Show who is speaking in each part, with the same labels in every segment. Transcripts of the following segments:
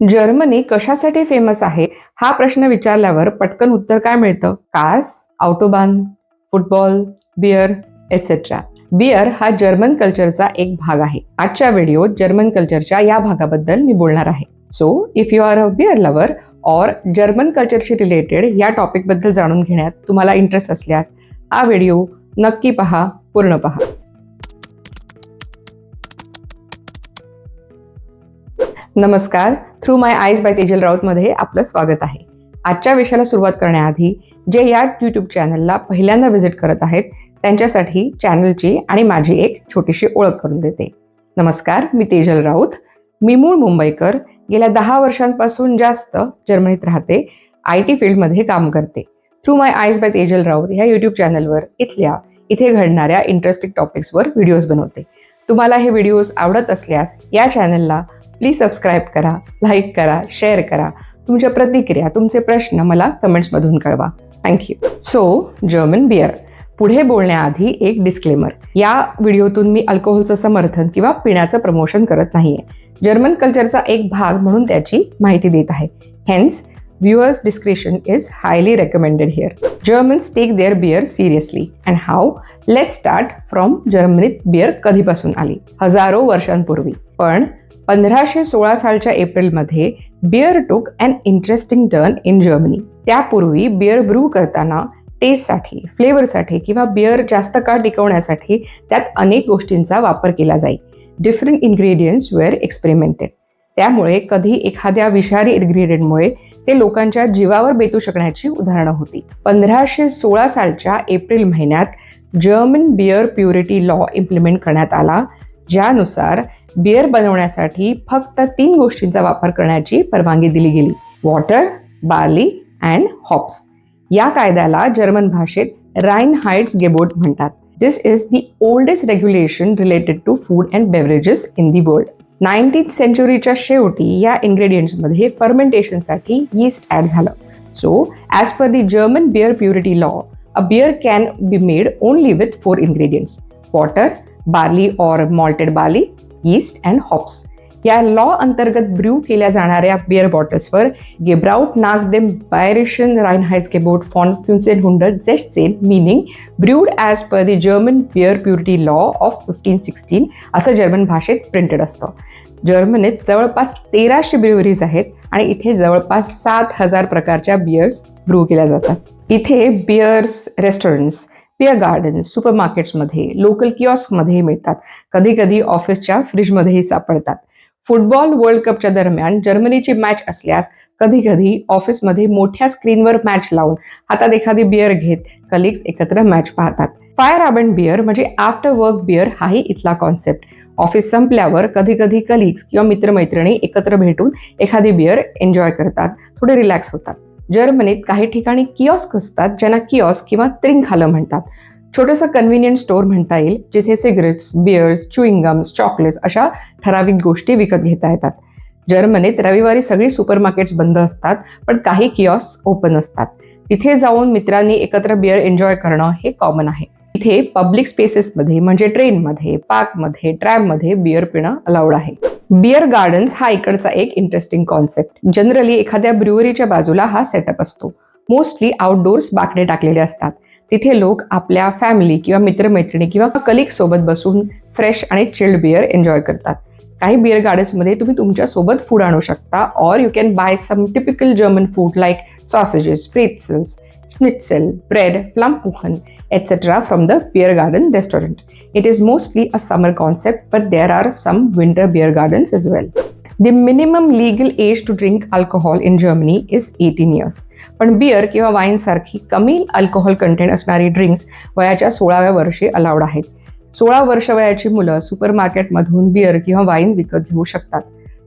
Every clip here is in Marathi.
Speaker 1: जर्मनी कशासाठी फेमस आहे? हा प्रश्न विचारल्यावर पटकन उत्तर काय मिळतं? Cars Autobahn football beer etcetera beer हा जर्मन कल्चरचा एक भाग आहे. आजच्या व्हिडिओत जर्मन कल्चरच्या या भागाबद्दल मी बोलणार आहे. So if you are a beer lover और जर्मन कल्चरशी रिलेटेड या टॉपिकबद्दल जाणून घेण्यात तुम्हाला इंटरेस्ट असल्यास हा व्हिडिओ नक्की पहा पूर्ण पहा. नमस्कार through my eyes by Tejal राऊतमध्ये आपलं स्वागत आहे. आजच्या विषयाला सुरुवात करण्याआधी जे या यूट्यूब चॅनलला पहिल्यांदा व्हिजिट करत आहेत त्यांच्यासाठी चॅनलची आणि माझी एक छोटीशी ओळख करून देते. नमस्कार मी तेजल राऊत. मी मूळ मुंबईकर. गेल्या दहा वर्षांपासून जास्त जर्मनीत राहते आय टी फील्डमध्ये काम करते. Through my eyes by Tejal Raut ह्या यूट्यूब चॅनलवर इथल्या इथे घडणाऱ्या इंटरेस्टिंग टॉपिक्सवर व्हिडिओज बनवते. तुम्हाला हे व्हिडिओज आवडत असल्यास या चॅनलला प्लीज सबस्क्राईब करा लाईक करा शेअर करा. तुमच्या प्रतिक्रिया तुमचे प्रश्न मला कमेंट्समधून कळवा. थँक्यू सो जर्मन बियर पुढे बोलण्याआधी एक डिस्क्लेमर या व्हिडिओतून मी अल्कोहोलचं समर्थन किंवा पिण्याचं प्रमोशन करत नाहीये. जर्मन कल्चरचा एक भाग म्हणून त्याची माहिती देत आहे. Hence viewers description is highly recommended here Germans take their beer seriously and how let start from जर्मनीत बियर कधीपासून आली? हजारो वर्षांपूर्वी. पण पंधराशे सोळा सालच्या एप्रिलमध्ये beer took and interesting turn in Germany त्यापूर्वी बियर ब्रू करताना टेस्टसाठी फ्लेवरसाठी किंवा बियर जास्त काळ टिकवण्यासाठी त्यात अनेक गोष्टींचा वापर केला जाई. डिफरंट इन्ग्रेडियंट्स वेअर एक्सपेरिमेंटेड त्यामुळे कधी एखाद्या विषारी इन्ग्रेडियंटमुळे ते लोकांच्या जीवावर बेतू शकण्याची उदाहरणं होती. पंधराशे सोळा सालच्या एप्रिल महिन्यात German beer purity law implement करण्यात आला ज्यानुसार बियर बनवण्यासाठी फक्त तीन गोष्टींचा वापर करण्याची परवानगी दिली गेली. वॉटर बार्ली अँड हॉप्स या कायद्याला जर्मन भाषेत राईन हाईट्स गेबोट म्हणतात. This is the oldest regulation related to food and beverages in the world nineteen सेंचुरीच्या शेवटी या इन्ग्रेडियंट्समध्ये फर्मेंटेशनसाठी यीस्ट ॲड झालं. So as per the German beer purity law A beer can be made only with four ingredients water barley or malted barley yeast and hops. या लॉ अंतर्गत ब्र्यू केल्या जाणाऱ्या बिअर बॉटल्सवर गेब्राउट नाग देम बायरेशन राईनहाइज गेबोट फॉन फ्युन्सेन हुंडर जेस्टसेन meaning brewed as per the German beer purity law of fifteen sixteen असं जर्मन भाषेत प्रिंटेड असतं जर्मनीत जवळपास तेराशे ब्रिवरीज आहेत आणि इथे जवळपास सात हजार प्रकारच्या बियर्स ब्रू केल्या जातात. इथे बियर्स रेस्टॉरंट्स बिअर गार्डन सुपरमार्केट्समध्ये लोकल किऑस्कमध्ये मिळतात. कधी कधी ऑफिसच्या फ्रीजमध्येही सापडतात. फुटबॉल वर्ल्ड कपच्या दरम्यान जर्मनीची मॅच असल्यास कधी कधी ऑफिसमध्ये मोठ्या स्क्रीनवर मॅच लावून हातात एखादी बिअर घेत कलिग्स एकत्र मॅच पाहतात. फायर अँड बिअर म्हणजे आफ्टर वर्क बिअर हाही इथला कॉन्सेप्ट ऑफिस संपल्यावर कधी कधी कलिग्स किंवा मित्रमैत्रिणी एकत्र भेटून एखादी बिअर एन्जॉय करतात थोडे रिलॅक्स होतात. जर्मनीत काही ठिकाणी किऑस्क असतात ज्यांना किऑस्क किंवा त्रिंखालं म्हणतात. छोटंसं कन्व्हिनियंट स्टोअर म्हणता येईल जिथे सिगरेट्स बिअर्स च्युईंगम्स चॉकलेट्स अशा ठराविक गोष्टी विकत घेता येतात. जर्मनीत रविवारी सगळी सुपरमार्केट्स बंद असतात पण काही किऑस ओपन असतात. तिथे जाऊन मित्रांनी एकत्र बिअर एन्जॉय करणं हे कॉमन आहे. इथे पब्लिक स्पेसेसमध्ये म्हणजे ट्रेनमध्ये पार्कमध्ये ट्रॅममध्ये बिअर पिणं अलाउड आहे. बिअर गार्डन्स हा इकडचा एक इंटरेस्टिंग कॉन्सेप्ट जनरली एखाद्या ब्रुवरीच्या बाजूला हा सेटअप असतो. मोस्टली आउटडोर्स बाकडे टाकलेले असतात. तिथे लोक आपल्या फॅमिली किंवा मित्रमैत्रिणी किंवा कलिक सोबत बसून फ्रेश आणि चिल्ड बिअर एन्जॉय करतात. काही बिअर गार्डन्समध्ये तुम्ही तुमच्यासोबत फूड आणू शकता or you can buy some typical German food like sausages pretzels schnitzel, bread, flammkuchen, etc. from the beer garden restaurant. It is mostly a summer concept, but there are some winter beer gardens as well. The minimum legal age to drink alcohol in Germany is 18 years. पण बियर किंवा वाईनसारखी कमी अल्कोहोल कंटेंट असणारी ड्रिंक्स वयाच्या सोळाव्या वर्षी अलाउड आहेत सोळा वर्ष वयाची मुलं सुपरमार्केटमधून बियर किंवा वाईन विकत घेऊ शकतात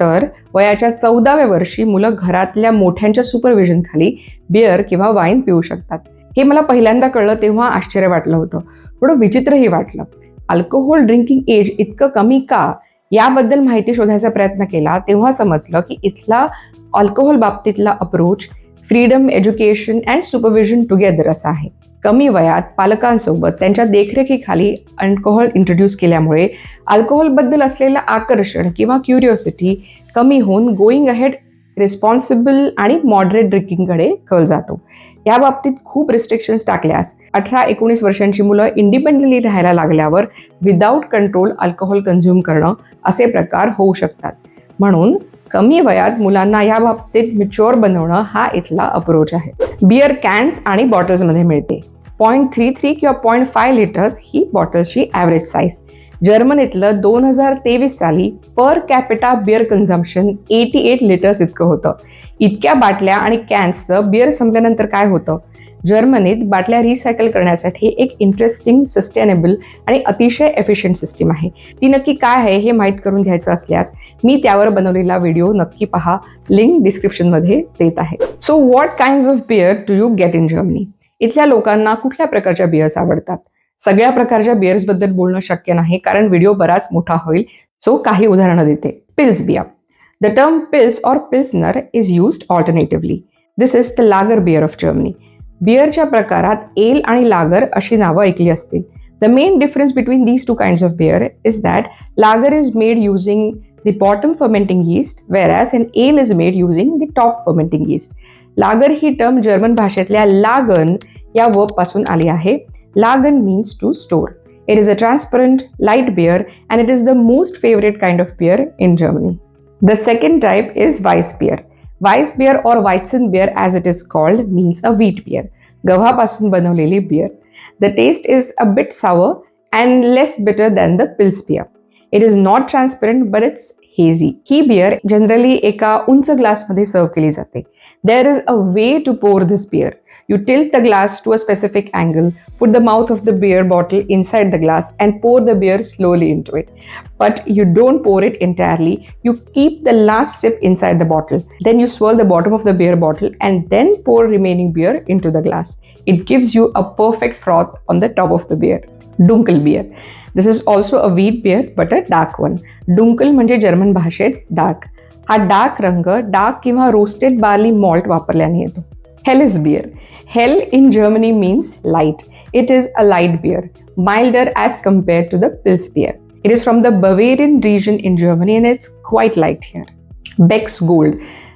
Speaker 1: तर वयाच्या चौदाव्या वर्षी मुलं घरातल्या मोठ्यांच्या सुपरविजन खाली बिअर किंवा वाईन पिऊ शकतात. हे मला पहिल्यांदा कळलं तेव्हा आश्चर्य वाटलं होतं. थोडं विचित्रही वाटलं. अल्कोहोल ड्रिंकिंग एज इतकं कमी का? याबद्दल माहिती शोधायचा प्रयत्न केला तेव्हा समजलं की इथला alcohol बाबतीतला approach freedom education and supervision together असा आहे. कमी वयात पालकांसोबत त्यांच्या देखरेखीखाली अल्कोहोल इंट्रोड्यूस केल्यामुळे अल्कोहोलबद्दल असलेलं आकर्षण किंवा क्युरिओसिटी कमी होऊन गोईंग अहेड रिस्पॉन्सिबल आणि मॉडरेट ड्रिंकिंगकडे कल जातो. या बाबतीत खूप रिस्ट्रिक्शन्स टाकल्यास अठरा एकोणीस वर्षांची मुलं इंडिपेंडंटली राहायला लागल्यावर विदाऊट कंट्रोल अल्कोहोल कन्झ्युम करणं असे प्रकार होऊ शकतात. म्हणून कमी वयात मुलांना या बाबतीत मिच्युअर बनवणं हा इथला अप्रोच आहे. बियर कॅन्स आणि बॉटल्समध्ये मिळते. पॉईंट थ्री थ्री किंवा पॉईंट फाय लिटर्स ही बॉटल्सची ॲव्हरेज साईज जर्मनीतलं दोन हजार तेवीस साली per capita beer consumption eighty eight litres इतकं होतं. इतक्या बाटल्या आणि कॅन्सचं बिअर संपल्यानंतर काय होतं? जर्मनीत बाटल्या रिसायकल करण्यासाठी एक इंटरेस्टिंग सस्टेनेबल आणि अतिशय एफिशियंट सिस्टीम आहे. ती नक्की काय आहे हे माहीत करून घ्यायचं असल्यास मी त्यावर बनवलेला व्हिडिओ नक्की पहा. लिंक डिस्क्रिप्शनमध्ये देत आहे. So what kind of beer do you get in Germany इथल्या लोकांना कुठल्या प्रकारच्या बिअर्स आवडतात? सगळ्या प्रकारच्या बिअर्सबद्दल बोलणं शक्य नाही कारण व्हिडिओ बराच मोठा होईल. सो काही उदाहरणं देते. Pils beer the term Pils or Pilsner is used alternatively this is the lager beer of Germany बिअरच्या प्रकारात एल आणि लागर अशी नावं ऐकली असतील. The main difference between these two kinds of beer is that lager is made using the bottom fermenting yeast whereas an ale is made using the top fermenting yeast lager he term German भाषेतल्या लागन या वर्बपासून आली आहे. लागन means to store it is a transparent light beer and it is the most favourite kind of beer in Germany the second type is Weiss beer Weiss beer or Weizen beer as it is called means a wheat beer गव्हापासून बनवलेली beer the taste is a bit sour and less bitter than the Pils beer it is not transparent but it's hazy he beer generally एका उंच ग्लासमध्ये सर्व केली जाते there is a way to pour this beer You tilt the glass to a specific angle, put the mouth of the beer bottle inside the glass, and pour the beer slowly into it. But you don't pour it entirely, you keep the last sip inside the bottle. Then you swirl the bottom of the beer bottle and then pour remaining beer into the glass. It gives you a perfect froth on the top of the beer. Dunkel beer. This is also a wheat beer but a dark one. Dunkel म्हणजे जर्मन भाषेत डार्क हा डार्क रंग डार्क किंवा रोस्टेड बार्ली मॉल्ट वापरल्याने येतो हेलिस beer Hell in Germany means light. It is a light beer, milder as compared to the Pils beer. It is from the Bavarian region in Germany and it's quite light here. Beck's Gold.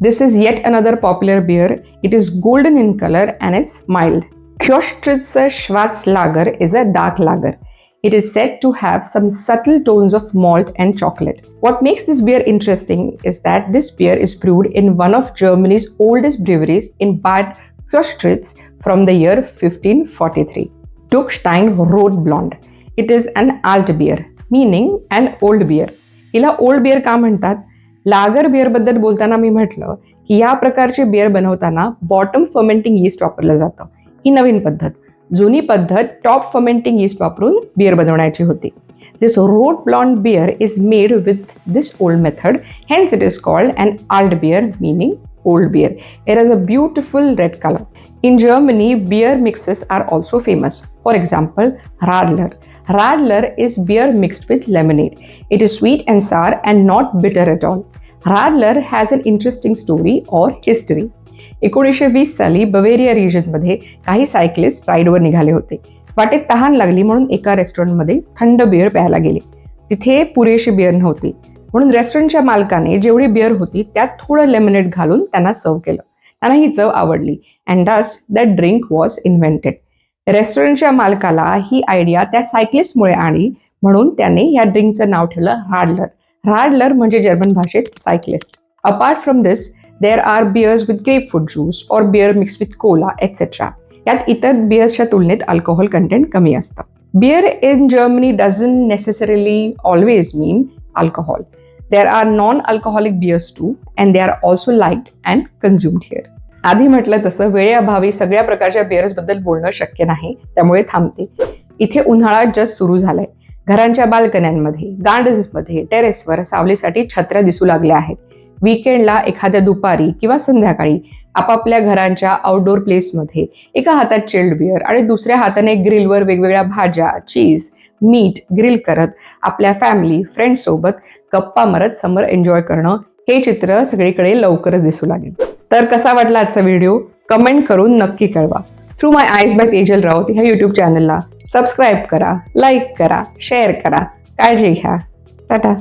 Speaker 1: This is yet another popular beer. It is golden in color and it's mild. Kostritzer Schwarz Lager is a dark lager. It is said to have some subtle tones of malt and chocolate. What makes this beer interesting is that this beer is brewed in one of Germany's oldest breweries in Bad Kostritz from the year 1543. Duckstein Rot Blonde. It is an alt beer, meaning an old beer. हिला ओल्ड बिअर का म्हणतात लागर बिअरबद्दल बोलताना मी म्हटलं की या प्रकारचे बिअर बनवताना बॉटम फर्मेंटिंग यीस्ट वापरलं जातं ही नवीन पद्धत जुनी पद्धत टॉप फर्मेंटिंग यीस्ट वापरून बिअर बनवण्याची होती this road blonde beer is made with this old method hence it is called and आल्ड beer meaning old beer. It has a beautiful red color. In Germany, beer mixes are also famous. For example, Radler. Radler is beer mixed with lemonade. It is sweet and sour and not bitter at all. Radler has an interesting story or history. एकोणीसशे वीस साली बवेरिया रिजनमध्ये काही सायकलिस्ट राईडवर निघाले होते वाटेत तहान लागली म्हणून एका रेस्टॉरंटमध्ये थंड बिअर प्यायला गेले तिथे पुरेशी बिअर नव्हती म्हणून रेस्टॉरंटच्या मालकाने जेवढी बिअर होती त्यात थोडं लेमिनेट घालून त्यांना सर्व केलं. त्यांना ही चव आवडली. And does that drink was invented रेस्टॉरंटच्या मालकाला ही आयडिया त्या सायक्लिस्टमुळे आली. म्हणून त्याने या ड्रिंकचं नाव ठेवलं राडलर राडलर म्हणजे जर्मन भाषेत cyclist apart from this there are beers with grapefruit juice or beer mix with cola etcetera यात इतर बियर्सच्या तुलनेत अल्कोहोल कंटेंट कमी असतं. Beer in Germany doesn't necessarily always mean alcohol there are non alcoholic beers too and they are also liked and consumed here आधी म्हटलं तसं वेळेअभावी सगळ्या प्रकारच्या बिअर्सबद्दल बोलणं शक्य नाही त्यामुळे थांबते. इथे उन्हाळा जस्ट सुरू झालाय. घरांच्या बाल्कन्यांमध्ये गार्डन्समध्ये टेरेसवर सावलीसाठी छत्र्या दिसू लागल्या आहेत. वीकेंडला एखाद्या दुपारी किंवा संध्याकाळी आपापल्या घरांच्या आउटडोर प्लेसमध्ये एका हातात चिल्ड बिअर आणि दुसऱ्या हाताने ग्रिलवर वेगवेगळ्या भाज्या चीज मीठ ग्रिल करत आपल्या फॅमिली फ्रेंड्ससोबत गप्पा मारत समर एन्जॉय करणं हे चित्र सगळीकडे लवकरच दिसू लागेल. तर कसा वाटला आजचा व्हिडिओ कमेंट करून नक्की कळवा. Through my eyes by Tejal Raut ह्या यूट्यूब चॅनलला सबस्क्राईब करा लाईक करा शेअर करा. काळजी घ्या. टाटा.